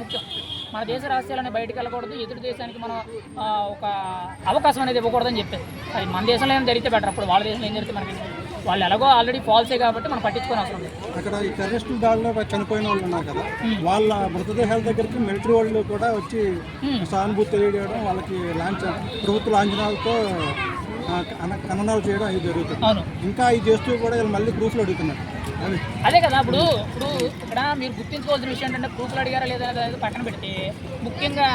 ముఖ్యం. మన దేశ రహస్యాలని బయటకు వెళ్ళకూడదు ఎదుటి దేశానికి మనం ఒక అవకాశం అనేది ఇవ్వకూడదని చెప్పేది అది మన దేశంలో ఏం జరిగితే బెటర్ అప్పుడు వాళ్ళ దేశంలో ఏం జరిగితే మనకి వాళ్ళు ఎలాగో ఆల్రెడీ ఫాల్సే కాబట్టి మనం పట్టించుకోని అవసరం లేదు. అక్కడ ఈ టెర్రరిస్టుల దాడిలో చనిపోయిన వాళ్ళు ఉన్నారు కదా వాళ్ళ మృతదేహాల దగ్గరికి మిలిటరీ వాళ్ళు కూడా వచ్చి సానుభూతి తెలియజేయడం వాళ్ళకి లాంఛ ప్రభుత్వ లాంఛనాలతో ఖననాలు చేయడం ఇది జరుగుతుంది. ఇంకా ఇది చేస్తూ కూడా వీళ్ళు మళ్ళీ ప్రూఫ్లు అడుగుతున్నారు. అదే కదా ఇప్పుడు ఇప్పుడు ఇక్కడ మీరు గుర్తించుకోవాల్సిన విషయం ఏంటంటే ప్రూఫ్లు అడిగారా లేదా పక్కన పెడితే ముఖ్యంగా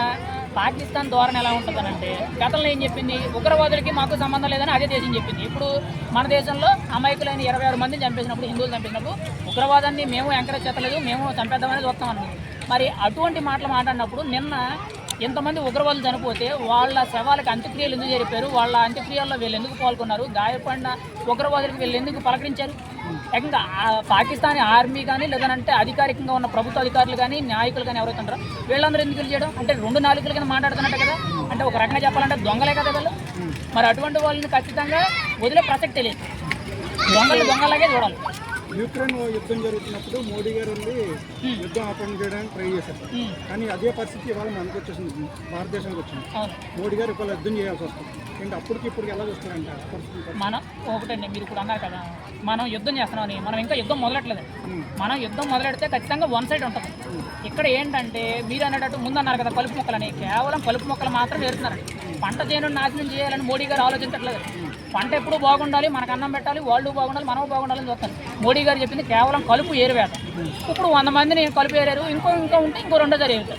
పాకిస్తాన్ ధోరణి ఎలా ఉంటుందనంటే గతంలో ఏం చెప్పింది? ఉగ్రవాదులకి మాకు సంబంధం లేదని అదే దేశం చెప్పింది. ఇప్పుడు మన దేశంలో అమాయకులైన ఇరవై ఆరు మందిని చంపేసినప్పుడు హిందువులు చంపేసినప్పుడు ఉగ్రవాదాన్ని మేము ఎంకరేజ్ చేస్తలేదు మేము చంపేద్దామని చూస్తాం అన్నది మరి అటువంటి మాటలు మాట్లాడినప్పుడు నిన్న ఎంతమంది ఉగ్రవాదులు చనిపోతే వాళ్ళ శవాలకు అంత్యక్రియలు ఎందుకు జరిపారు? వాళ్ళ అంత్యక్రియల్లో వీళ్ళు ఎందుకు పాల్గొన్నారు? గాయపడిన ఉగ్రవాదులకు వీళ్ళు ఎందుకు పలకరించారు? ఏకంగా పాకిస్తాన్ పాకిస్తానీ ఆర్మీ కానీ లేదంటే అధికారికంగా ఉన్న ప్రభుత్వ అధికారులు కానీ నాయకులు కానీ ఎవరైతే ఉంటారో వీళ్ళందరూ ఎందుకు చేయడం? అంటే రెండు నాలుగుల కింద మాట్లాడుతున్నట్టు కదా? అంటే ఒక రకంగా చెప్పాలంటే దొంగలే కదా వీళ్ళు? మరి అటువంటి వాళ్ళని ఖచ్చితంగా వదిలే ప్రసక్తి లేదు. దొంగలు దొంగలాగే చూడాలి. యుక్రెయిన్ యుద్ధం జరుగుతున్నప్పుడు మోడీ గారు వెళ్ళి యుద్ధం ఆపరణ చేయడానికి ట్రై చేశారు. కానీ అదే పరిస్థితి ఇవాళ మనకు వచ్చేసింది. భారతదేశానికి వచ్చింది. మోడీ గారు ఇప్పుడు యుద్ధం చేయాల్సి వస్తుంది. ఏంటి అప్పటికి ఇప్పటికి ఎలా చూస్తారంటే పరిస్థితి? మనం ఒకటండి మీరు ఇప్పుడు అన్నారు కదా. మనం యుద్ధం చేస్తున్నామని మనం ఇంకా యుద్ధం మొదలెట్లేదు. మనం యుద్ధం మొదలెడితే ఖచ్చితంగా వన్ సైడ్ ఉంటుంది. ఇక్కడ ఏంటంటే మీరు అనేటట్టు ముందు అన్నారు కదా కలుపు మొక్కలని. కేవలం కలుపు మొక్కలు మాత్రం వేరుతున్నారండి పంట చేను నాశనం చేయాలని మోడీ గారు ఆలోచించట్లేదు. పంట ఎప్పుడు బాగుండాలి మనకు అన్నం పెట్టాలి వాళ్ళు బాగుండాలి మనం బాగుండాలని చూస్తాను. మోడీ గారు చెప్పింది కేవలం కలుపు ఏరువేత. ఇప్పుడు వంద మందిని కలుపు ఏరారు? ఇంకో ఇంకో ఉంటే ఇంకో రెండో జరిగింది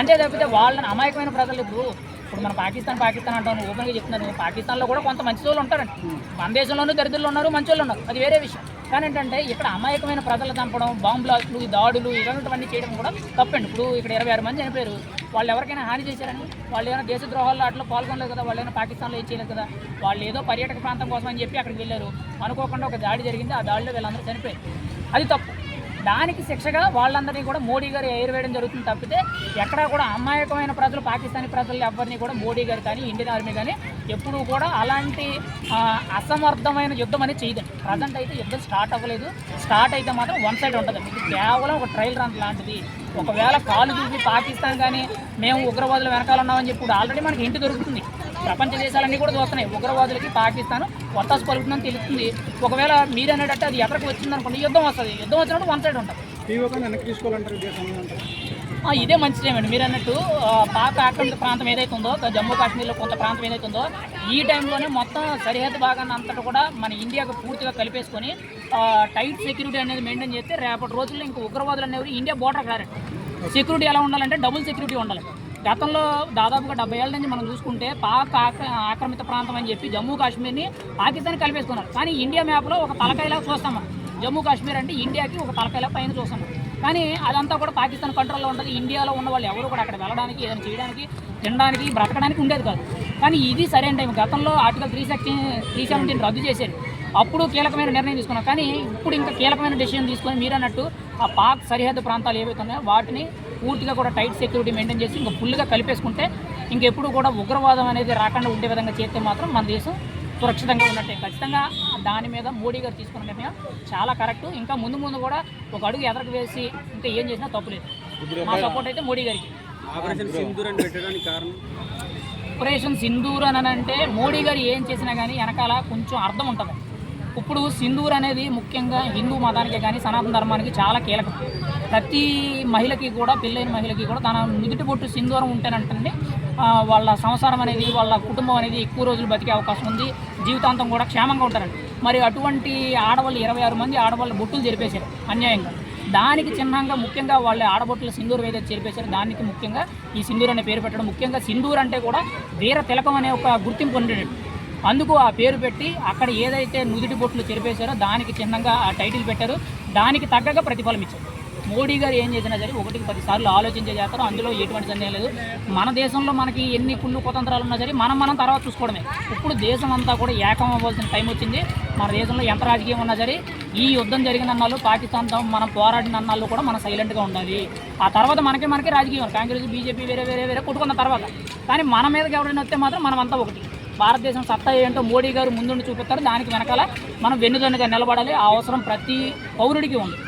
అంతే తప్పితే వాళ్ళని అమాయకమైన ప్రజలు ఇప్పుడు ఇప్పుడు మన పాకిస్తాన్ పాకిస్తాన్ అంటాను ఓపెన్గా చెప్తున్నాను పాకిస్తాన్లో కూడా కొంత మంచి వాళ్ళు ఉంటారండి. మన దేశంలోనూ దరిద్రులు ఉన్నారు మంచి వాళ్ళు ఉన్నారు. అది వేరే విషయం. కానీ ఏంటంటే ఇక్కడ అమాయకమైన ప్రజలు చంపడం బాంబు ఈ దాడులు ఇలాంటివన్నీ చేయడం కూడా తప్పండి. ఇప్పుడు ఇక్కడ ఇరవై ఆరు మంది చనిపోయారు. వాళ్ళు ఎవరికైనా హాని చేశారని వాళ్ళు ఏమైనా దేశద్రోహాల్లో అట్లా పాల్గొనలేదు కదా వాళ్ళు ఏమైనా పాకిస్తాన్లో ఏం చేయలేదు కదా వాళ్ళు ఏదో పర్యాటక ప్రాంతం కోసం అని చెప్పి అక్కడికి వెళ్ళారు. అనుకోకుండా ఒక దాడి జరిగింది. ఆ దాడిలో వీళ్ళందరూ చనిపోయారు. అది తప్పు. దానికి శిక్షగా వాళ్ళందరినీ కూడా మోడీ గారు ఎయిర్వేయడం జరుగుతుంది తప్పితే ఎక్కడా కూడా అమాయకమైన ప్రజలు పాకిస్తానీ ప్రజలు ఎవరిని కూడా మోడీ గారు కానీ ఇండియన్ ఆర్మీ కానీ ఎప్పుడూ కూడా అలాంటి అసమర్థమైన యుద్ధం అనేది చేయదండి ప్రజెంట్ అయితే యుద్ధం స్టార్ట్ అవ్వలేదు. స్టార్ట్ అయితే మాత్రం వన్ సైడ్ ఉంటుంది. ఇది కేవలం ఒక ట్రయల్ రన్ లాంటిది. ఒకవేళ కాలు చూసి పాకిస్తాన్ కానీ మేము ఉగ్రవాదులు వెనకాల ఉన్నామని చెప్పి ఆల్రెడీ మనకి ఇంటి దొరుకుతుంది. ప్రపంచ దేశాలన్నీ కూడా చూస్తున్నాయి. ఉగ్రవాదులకి పాకిస్తాన్ ఒత్తాసు పలుకుతుందని తెలుస్తుంది. ఒకవేళ మీరు అనేటట్టు అది ఎక్కడికి వచ్చింది అనుకోండి యుద్ధం వస్తుంది. యుద్ధం వచ్చినప్పుడు వన్ సైడ్ ఉంటుంది. ఇదే మంచి టైం అండి. మీరు అన్నట్టు పాక్ ఆక్రమిత ప్రాంతం ఏదైతే ఉందో జమ్మూ కాశ్మీర్లో కొంత ప్రాంతం ఏదైతే ఉందో ఈ టైంలోనే మొత్తం సరిహద్దు భాగాన్ని అంతటా కూడా మన ఇండియాకు పూర్తిగా కలిపేసుకొని టైట్ సెక్యూరిటీ అనేది మెయింటైన్ చేస్తే రేపటి రోజుల్లో ఇంకా ఉగ్రవాదులు అనేవి ఇండియా బోర్డర్ కారండి సెక్యూరిటీ ఎలా ఉండాలంటే డబుల్ సెక్యూరిటీ ఉండాలి. గతంలో దాదాపుగా డెబ్బై ఏళ్ళ నుంచి మనం చూసుకుంటే పాక్ ఆక్ర- ఆక్రమిత ప్రాంతం అని చెప్పి జమ్మూ కాశ్మీర్ని పాకిస్తాన్ కలిపేసుకున్నారు. కానీ ఇండియా మ్యాప్లో ఒక తలకాయలా చూస్తాం మనం. జమ్మూ కాశ్మీర్ అంటే ఇండియాకి ఒక తలకాయలా పైన చూస్తాం కానీ అదంతా కూడా పాకిస్తాన్ కంట్రోల్లో ఉంటుంది ఇండియాలో ఉన్న వాళ్ళు ఎవరు కూడా అక్కడ వెళ్ళడానికి ఏదైనా చేయడానికి తినడానికి బ్రతకడానికి ఉండేది కాదు. కానీ ఇది సరైన టైం. గతంలో article three section three seventeen రద్దు చేశారు. అప్పుడు కీలకమైన నిర్ణయం తీసుకున్నాం. కానీ ఇప్పుడు ఇంకా కీలకమైన డెసిషన్ తీసుకొని మీరు అన్నట్టు ఆ పాక్ సరిహద్దు ప్రాంతాలు ఏవైతే ఉన్నాయో వాటిని పూర్తిగా కూడా టైట్ సెక్యూరిటీ మెయింటైన్ చేసి ఇంకా ఫుల్గా కలిపేసుకుంటే ఇంకెప్పుడు కూడా ఉగ్రవాదం అనేది రాకుండా ఉండే విధంగా చేస్తే మాత్రం మన దేశం సురక్షితంగా ఉన్నట్టే. ఖచ్చితంగా దాని మీద మోడీ గారు తీసుకున్న నిర్ణయం చాలా కరెక్ట్ ఇంకా ముందు ముందు కూడా ఒక అడుగు ఎదరకు వేసి ఇంకా ఏం చేసినా తప్పులేదు మా సపోర్ట్ అయితే మోడీ గారికి. ఆపరేషన్ సింధూర్ అని పెట్టడానికి కారణం? ఆపరేషన్ సింధూర్ అని అంటే మోడీ గారు ఏం చేసినా కానీ వెనకాల కొంచెం అర్థం ఉంటుంది. ఇప్పుడు సింధూర్ అనేది ముఖ్యంగా హిందూ మతానికి కానీ సనాతన ధర్మానికి చాలా కీలకం. ప్రతి మహిళకి కూడా పెళ్ళైన మహిళకి కూడా తన నుదుటి బొట్టు సింధూరం ఉంటేనంటే వాళ్ళ సంసారం అనేది వాళ్ళ కుటుంబం అనేది ఎక్కువ రోజులు బతికే అవకాశం ఉంది. జీవితాంతం కూడా క్షేమంగా ఉంటారండి. మరి అటువంటి ఆడవాళ్ళు ఇరవై ఆరు మంది ఆడవాళ్ళు బొట్టులు జరిపేశారు అన్యాయంగా. దానికి చిహ్నంగా ముఖ్యంగా వాళ్ళ ఆడబొట్టుల సింధూరు ఏదైతే చేరిపేశారు దానికి ముఖ్యంగా ఈ సింధూర్ అనే పేరు పెట్టడం ముఖ్యంగా సింధూర్ అంటే కూడా వీర తిలకం అనే ఒక గుర్తింపు ఉండేటట్టు అందుకు ఆ పేరు పెట్టి అక్కడ ఏదైతే నుదుటి బొట్లు చెరిపేశారో దానికి చిహ్నంగా ఆ టైటిల్ పెట్టారు. దానికి తగ్గగా ప్రతిఫలం ఇచ్చారు. మోడీ గారు ఏం చేసినా సరే ఒకటికి పదిసార్లు ఆలోచించే చేస్తారు అందులో ఎటువంటి సందేహం లేదు. మన దేశంలో మనకి ఎన్ని కుళ్ళు కుతంత్రాలు ఉన్నా సరే మనం మనం తర్వాత చూసుకోవడమే. ఇప్పుడు దేశం అంతా కూడా ఏకం అవ్వాల్సిన టైం వచ్చింది. మన దేశంలో ఎంత రాజకీయం ఉన్నా సరే ఈ యుద్ధం జరిగిన అన్నాళ్ళు పాకిస్తాన్తో మనం పోరాడిన అన్నాళ్ళు కూడా మనం సైలెంట్గా ఉండాలి. ఆ తర్వాత మనకే మనకే రాజకీయం. కాంగ్రెస్ బీజేపీ వేరే వేరే వేరే కొట్టుకున్న తర్వాత. కానీ మన మీదకి ఎవరైనా వస్తే మాత్రం మనం అంతా ఒకటి. భారతదేశం సత్తా ఏంటో మోడీ గారు ముందుండి చూపిస్తారు. దానికి వెనకాల మనం వెన్నుదన్నుగా నిలబడాలి. ఆ అవసరం ప్రతి పౌరుడికి ఉంది.